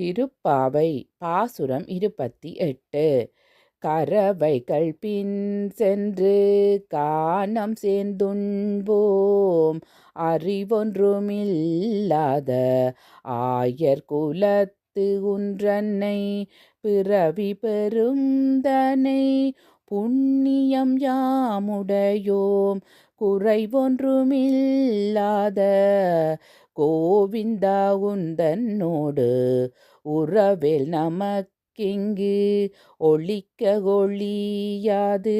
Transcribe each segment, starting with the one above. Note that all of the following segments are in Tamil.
திருப்பாவை பாசுரம் இருபத்தி எட்டு. கறவைகள் பின் சென்று கானம் சேர்ந்துண்போம். அறிவொன்றுமில்லாத ஆயர் குலத்து உன்றன்னை பிறவி பெருந்தனை புண்ணியம் யாமுடையோம். குறைவொன்றுமில்லாத கோவிந்தா உந்தன்னோடு உறவில் நமக்கிங்கு ஒழிக்க ஒழியாது.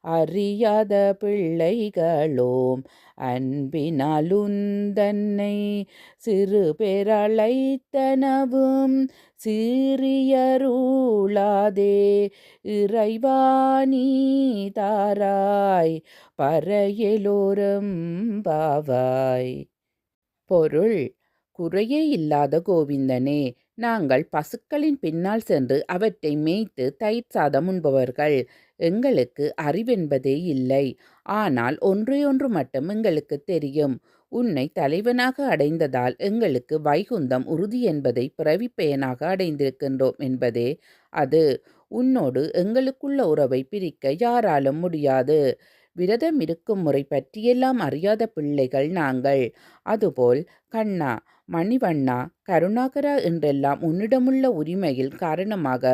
அறியாத பிள்ளைகளோம் அன்பினாலுந்தன்னை சிறு பெறழைத்தனவும் சிறியருளாதே. இறைவாணி தாராய் பறையலோரம் பாவாய். பொருள் குறையே இல்லாத கோவிந்தனே. நாங்கள் பசுக்களின் பின்னால் சென்று அவற்றை மேய்த்து தயிர் சாதம் உண்பவர்கள். எங்களுக்கு அறிவென்பதே இல்லை. ஆனால் ஒன்றையொன்று மட்டும் எங்களுக்கு தெரியும். உன்னை தலைவனாக அடைந்ததால் எங்களுக்கு வைகுந்தம் உறுதி என்பதை பிறவிப்பயனாக அடைந்திருக்கின்றோம் என்பதே அது. உன்னோடு எங்களுக்குள்ள உறவை பிரிக்க யாராலும் முடியாது. விரதம் இருக்கும் முறை பற்றியெல்லாம் அறியாத பிள்ளைகள் நாங்கள். அதுபோல் கண்ணா மணிவண்ணா கருணாகரா என்றெல்லாம் உன்னிடமுள்ள உரிமையில் காரணமாக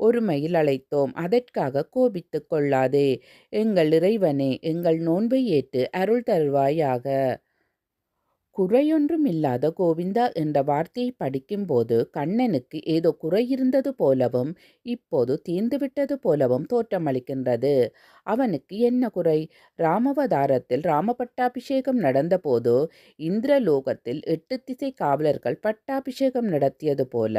ஒருமையில் அழைத்தோம். அதற்காக கோபித்து கொள்ளாதே. எங்கள் இறைவனே எங்கள் நோன்பை ஏற்று அருள் தருவாயாக. குறையொன்றும் இல்லாத கோவிந்தா என்ற வார்த்தையை படிக்கும்போது கண்ணனுக்கு ஏதோ குறை இருந்தது போலவும் இப்போது தீர்ந்துவிட்டது போலவும் தோற்றமளிக்கின்றது. அவனுக்கு என்ன குறை? ராமவதாரத்தில் ராம பட்டாபிஷேகம் நடந்தபோது இந்திரலோகத்தில் எட்டு திசை காவலர்கள் பட்டாபிஷேகம் நடத்தியது போல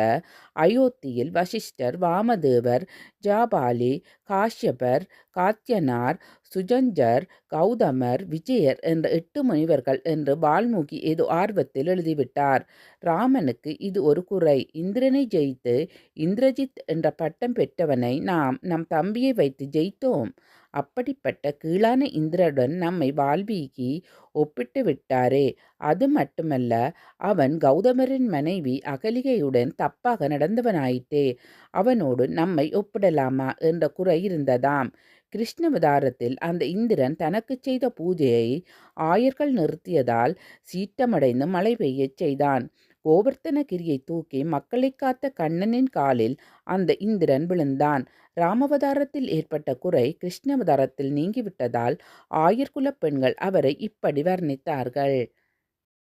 அயோத்தியில் வசிஷ்டர் வாமதேவர் ஜாபாலி காஷ்யபர் காத்தியனார் சுஜஞ்சர் கௌதமர் விஜயர் என்ற எட்டு முனிவர்கள் என்று வால்மீகி ஏதோ ஆர்வத்தில் எழுதிவிட்டார். ராமனுக்கு இது ஒரு குறை. இந்திரனை ஜெயித்து இந்திரஜித் என்ற பட்டம் பெற்றவனை நாம் நம் தம்பியை வைத்து ஜெயித்தோம். அப்படிப்பட்ட கீழான இந்திரனுடன் நம்மை வால்மீகி ஒப்பிட்டு விட்டாரே. அது மட்டுமல்ல அவன் கௌதமரின் மனைவி அகலிகையுடன் தப்பாக நடந்தவனாயிற்றே அவனோடு நம்மை ஒப்பிடலாமா? என்ற குறை இருந்ததாம். கிருஷ்ணவதாரத்தில் அந்த இந்திரன் தனக்கு செய்த பூஜையை ஆயர்கள் நிறுத்தியதால் சீற்றமடைந்து மழை பெய்யச் செய்தான். கோவர்த்தனகிரியை தூக்கி மக்களை காத்த கண்ணனின் காலில் அந்த இந்திரன் விழுந்தான். ராமவதாரத்தில் ஏற்பட்ட குறை கிருஷ்ணவதாரத்தில் நீங்கிவிட்டதால் ஆயர்குலப் பெண்கள் அவரை இப்படி வர்ணித்தார்கள்.